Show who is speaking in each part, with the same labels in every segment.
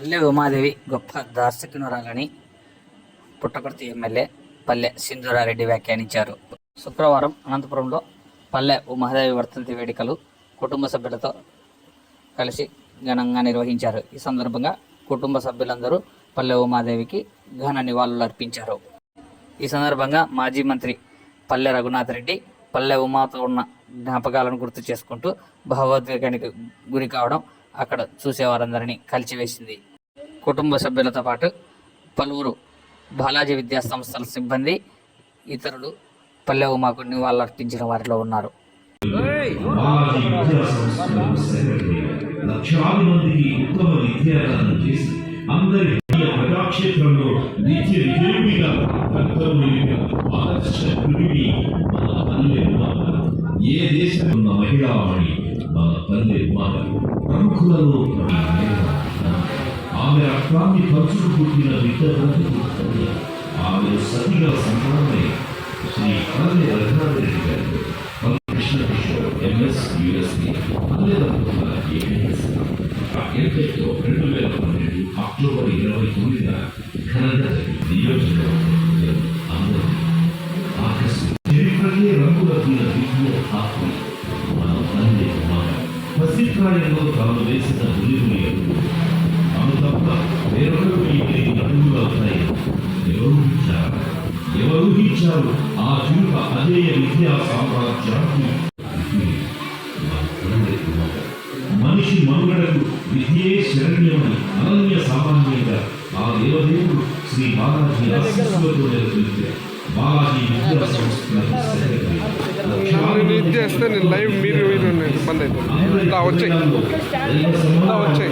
Speaker 1: పల్లె ఉమాదేవి గొప్ప దార్శకునురాలని పుట్టపర్తి ఎమ్మెల్యే పల్లె సింధురారెడ్డి వ్యాఖ్యానించారు. శుక్రవారం అనంతపురంలో పల్లె ఉమాదేవి వర్తంతి వేడుకలు కుటుంబ సభ్యులతో కలిసి ఘనంగా నిర్వహించారు. ఈ సందర్భంగా కుటుంబ సభ్యులందరూ పల్లె ఉమాదేవికి ఘన నివాళులు అర్పించారు. ఈ సందర్భంగా మాజీ మంత్రి పల్లె రఘునాథ్ రెడ్డి పల్లె ఉమాతో ఉన్న జ్ఞాపకాలను గుర్తు చేసుకుంటూ భావోద్వేగానికి గురి కావడం అక్కడ చూసేవారందరినీ కలిచివేసింది. కుటుంబ సభ్యులతో పాటు పలువురు బాలాజీ విద్యా సంస్థల సిబ్బంది ఇతరులు పల్లె ఉమాకు నివాళులర్పించిన వారిలో ఉన్నారు.
Speaker 2: లక్షలాది మందికి ఉత్తమ విద్యాదానం చేసి అందరి ప్రజాక్షేత్రంలో నిత్య ఆదర్శ మన ఏ దేశం మహిళామణి మన మాత ప్రముఖులలో ఆమె రక్తాన్ని పంచుకు పుట్టిన బిడ్డ ఆమె సతిగా సంతానమే శ్రీ పల్లె రఘునాథరెడ్డి గారు కృష్ణ కిషోర్ ఎంఎస్ యుఎస్పి అల్లెదప్పుల ఏఎస్ ఎంటెక్లో రెండు వేల పన్నెండు అక్టోబర్ ఇరవై తొమ్మిదిన ఘనంగా జరిగిన అందరూ ఆకస్మిక చరిత్రకే రంగులద్దిన విద్య ఆత్మ మన పల్లె మాట పసిప్రాయంలో తాను వేసిన ఉలిములి ఇచ్చారు ఆ చిరుక అజేయ విద్యా సామ్రాజ్యానికి మనిషి మనుగడకు విద్యే శరణ్యమని అనన్య సామాన్యంగా ఆ దేవదేవుడు శ్రీ బాలాజీ ఆశీస్సులతో నెలకొల్పారు బాలాజీ విద్యా సంస్థల సెక్రటరీ
Speaker 3: నేను ఇది చేస్తే నేను లైవ్ మీరు మీరు ఉన్నాయి ఇబ్బంది అవుతుంది ఇలా వచ్చాయి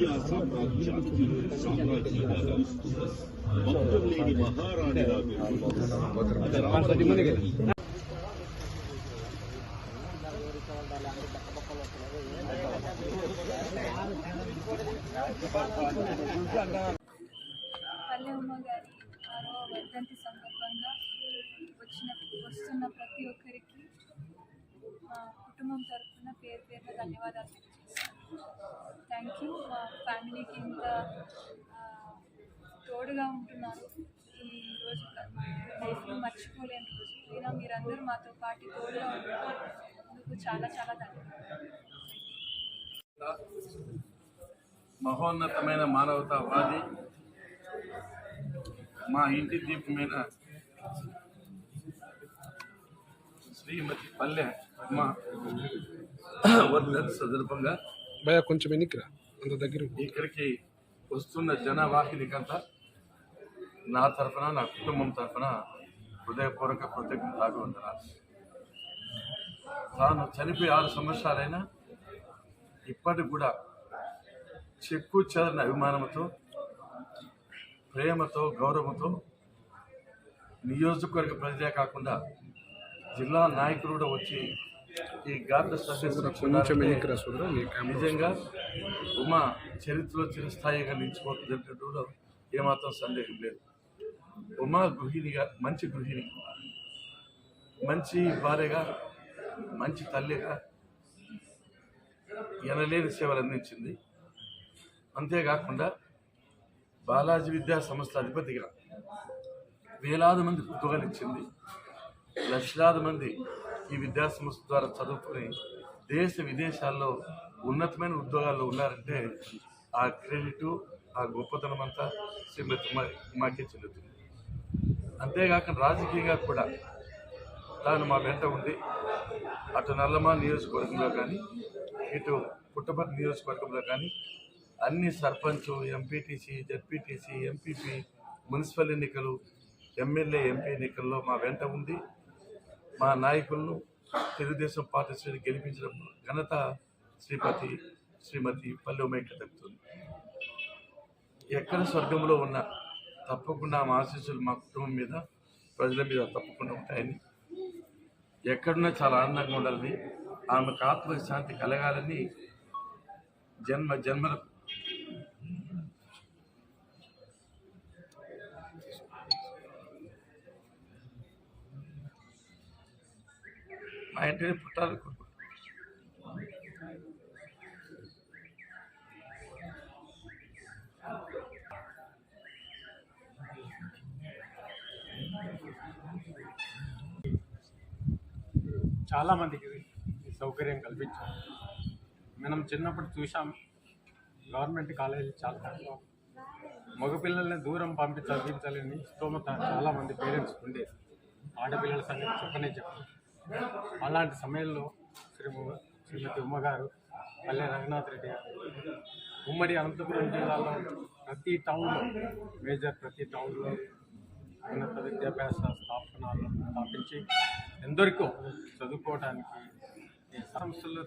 Speaker 4: అజేయ సామ్రాజ్యానికి సామ్రాజ్యంగా భక్తులు లేని మహారాణిగా
Speaker 5: పల్లె గారి ఆరో వర్ధంతి సందర్భంగా వచ్చిన వస్తున్న ప్రతి ఒక్కరికి మా కుటుంబం తరఫున పేరు పేరున ధన్యవాదాలు తెలియజేస్తాను. Thank you. మా ఫ్యామిలీకి ఇంత తోడుగా ఉంటున్నారు ఈ రోజు. లైఫ్లో మర్చిపోలేని రోజు. అయినా మీరందరూ మాతో పాటు తోడుగా ఉంటున్నారు అందుకు చాలా చాలా ధన్యవాదాలు.
Speaker 6: మహోన్నతమైన మానవతావాది మా ఇంటి దీపమైన శ్రీమతి పల్లె అమ్మ వర్ధన్ సందర్భంగా
Speaker 3: భయ కొంచెం ఎన్నికరా అంత దగ్గర
Speaker 6: ఇక్కడికి వస్తున్న జనవాహినికంతా నా తరఫున నా కుటుంబం తరఫున హృదయపూర్వక కృతజ్ఞతలాగా అభివందనాలు తాను చనిపోయి ఆరు సంవత్సరాలైనా ఇప్పటికి కూడా చెక్కు చెదరిన అభిమానంతో ప్రేమతో గౌరవంతో నియోజకవర్గ ప్రజలే కాకుండా జిల్లా నాయకులు కూడా వచ్చి ఈ
Speaker 3: కెమెరా
Speaker 6: నిజంగా ఉమా చరిత్రలో చిరస్థాయిగా నిలిచిపోతుంది కూడా ఏమాత్రం సందేహం లేదు. ఉమా గృహిణిగా మంచి గృహిణి. మంచి భార్యగా మంచి తల్లిగా ఎనలేని సేవలు అందించింది. అంతేకాకుండా బాలాజీ విద్యా సంస్థ అధిపతిగా వేలాది మంది ఉద్యోగాలు ఇచ్చింది. లక్షలాది మంది ఈ విద్యా సంస్థ ద్వారా చదువుకుని దేశ విదేశాల్లో ఉన్నతమైన ఉద్యోగాల్లో ఉన్నారంటే ఆ క్రెడిట్ ఆ గొప్పతనం అంతా శ్రీమతి మాకే చెల్లుతుంది అంతేగాక రాజకీయంగా కూడా తాను మా వెంట ఉంది అటు నల్లమా నియోజకవర్గంలో కానీ ఇటు పుట్టపర్తి నియోజకవర్గంలో కానీ అన్ని sarpanch MPTC ZPTC MPP municipal ఎన్నికలు ఎమ్మెల్యే ఎంపీ ఎన్నికల్లో మా వెంట ఉంది మా నాయకులను తెలుగుదేశం పార్టీ శ్రేణి గెలిపించడం ఘనత శ్రీపతి శ్రీమతి పల్లెమేక దక్కుతుంది ఎక్కడ స్వర్గంలో ఉన్నా తప్పకుండా మా ఆశీస్సులు మా కుటుంబం మీద ప్రజల మీద తప్పకుండా ఉంటాయని. ఎక్కడున్నా చాలా ఆనందంగా ఉండాలని ఆమెకు ఆత్మశాంతి కలగాలని జన్మ జన్మలకు మా ఇంటిని పుట్టాలి
Speaker 7: చాలామందికి సౌకర్యం కల్పించాం మనం చిన్నప్పుడు చూసాం గవర్నమెంట్ కాలేజీ చాలా తక్కువ మగపిల్లల్ని దూరం పంపి చదివించాలని స్తోమత చాలామంది పేరెంట్స్ ఉండేది ఆడపిల్లల సంగతి చెప్పనే చెప్పారు. అలాంటి సమయంలో శ్రీ శ్రీమతి ఉమ్మగారు పల్లె రంగనాథ్ రెడ్డి గారు ఉమ్మడి అనంతపురం జిల్లాలో ప్రతి టౌన్లో మేజర్ ప్రతి టౌన్లో ఉన్నత విద్యాభ్యాస స్థాపనాలను స్థాపించి ఎందరికో చదువుకోవడానికి సంస్థలు